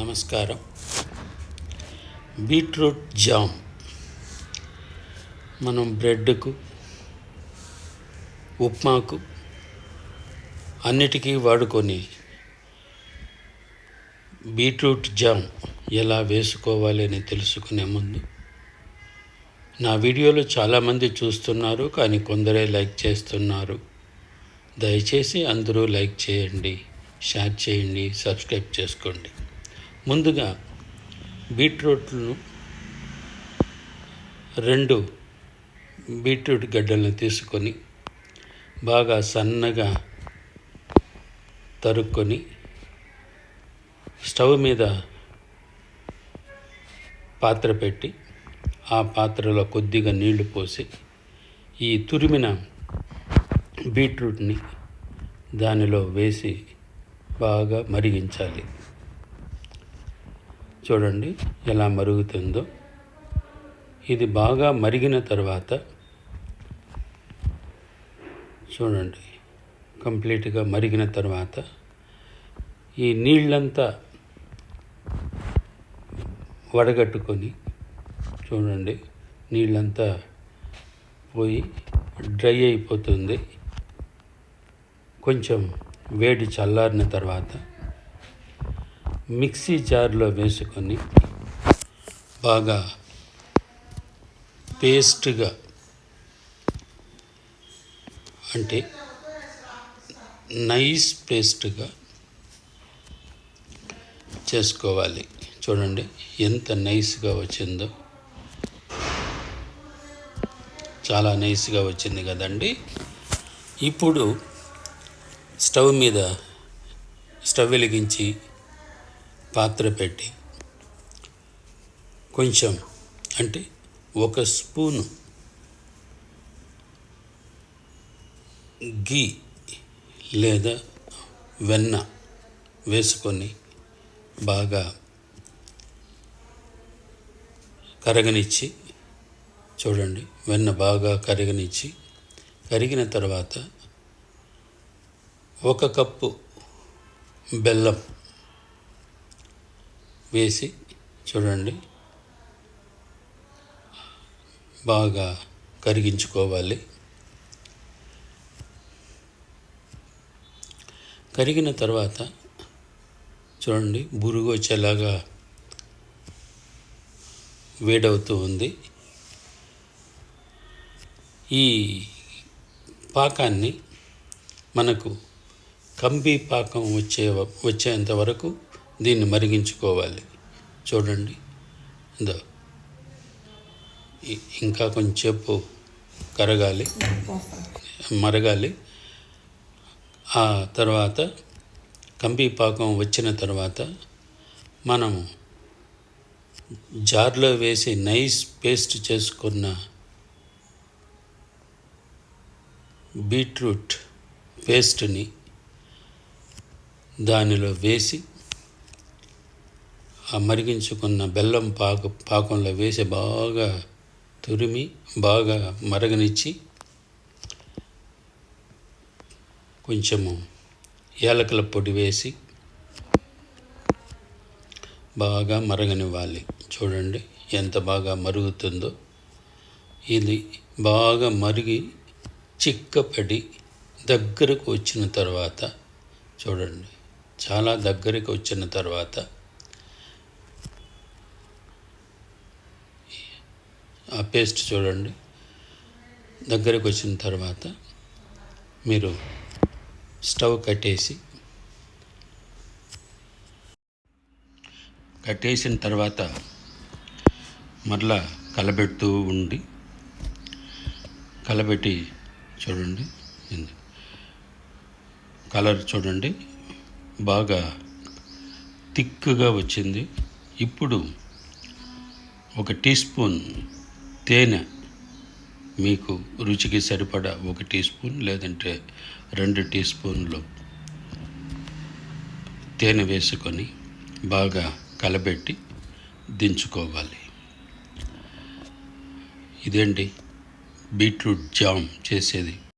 నమస్కారం. Beetroot jam. మనం బ్రెడ్కు ఉప్మాకు అన్నిటికీ వాడుకొని బీట్రూట్ జామ్ ఎలా వేసుకోవాలి అని తెలుసుకునే ముందు నా వీడియోలు చాలామంది చూస్తున్నారు కానీ కొందరే లైక్ చేస్తున్నారు. దయచేసి అందరూ లైక్ చేయండి షేర్ చేయండి సబ్స్క్రైబ్ చేసుకోండి. ముందుగా బీట్రూట్లను రెండు బీట్రూట్ గడ్డలను తీసుకొని బాగా సన్నగా తరుక్కొని స్టవ్ మీద పాత్ర పెట్టి ఆ పాత్రలో కొద్దిగా నీళ్ళు పోసి ఈ తురిమిన బీట్రూట్ని దానిలో వేసి బాగా మరిగించాలి. చూడండి ఎలా మరుగుతుందో. ఇది బాగా మరిగిన తర్వాత చూడండి కంప్లీట్గా మరిగిన తర్వాత ఈ నీళ్ళంతా వడగట్టుకొని చూడండి నీళ్ళంతా పోయి డ్రై అయిపోతుంది. కొంచెం వేడి చల్లారిన తర్వాత మిక్సీ జార్లో వేసుకొని బాగా పేస్ట్గా అంటే నైస్ పేస్ట్గా చేసుకోవాలి. చూడండి ఎంత నైస్గా వచ్చిందో. చాలా నైస్గా వచ్చింది కదండి. ఇప్పుడు స్టవ్ మీద స్టవ్ వెలిగించి పాత్ర పెట్టి కొంచెం అంటే ఒక స్పూను గీ లేదా వెన్న వేసుకొని బాగా కరగనిచ్చి చూడండి వెన్న బాగా కరిగనిచ్చి కరిగిన తర్వాత ఒక కప్పు బెల్లం వేసి చూడండి. బాగా కరిగించుకోవాలి. కరిగిన తర్వాత చూడండి బురుగు వచ్చేలాగా వేడవుతూ ఉంది. ఈ పాకాన్ని మనకు కంబి పాకం వచ్చే వచ్చేంత వరకు దీన్ని మరిగించుకోవాలి. చూడండి. ఇందో. ఇంకా కొంచెంసేపు కరగాలి. మరగాలి. ఆ తర్వాత కంపిపాకం వచ్చిన తర్వాత మనము జార్లో వేసి నైస్ పేస్ట్ చేసుకున్న బీట్రూట్ పేస్ట్ని దానిలో వేసి మరిగించుకున్న బెల్లం పాకు పాకంలో వేసి బాగా తురిమి బాగా మరగనిచ్చి కొంచెము ఏలకల పొడి వేసి బాగా మరగనివ్వాలి. చూడండి ఎంత బాగా మరుగుతుందో. ఇది బాగా మరిగి చిక్కపడి దగ్గరకు వచ్చిన తర్వాత చూడండి చాలా దగ్గరికి వచ్చిన తర్వాత ఆ పేస్ట్ చూడండి. దగ్గరకు వచ్చిన తర్వాత మీరు స్టవ్ కట్టేసి కట్టేసిన తర్వాత మరలా కలబెడుతూ ఉండి కలబెట్టి చూడండి. కలర్ చూడండి. బాగా థిక్గా వచ్చింది. ఇప్పుడు ఒక టీ స్పూన్ తేనె మీకు రుచికి సరిపడా ఒక టీ స్పూన్ లేదంటే రెండు టీ స్పూన్లు తేనె వేసుకొని బాగా కలబెట్టి దించుకోవాలి. ఇదేంటి? బీట్రూట్ జామ్ చేసేది.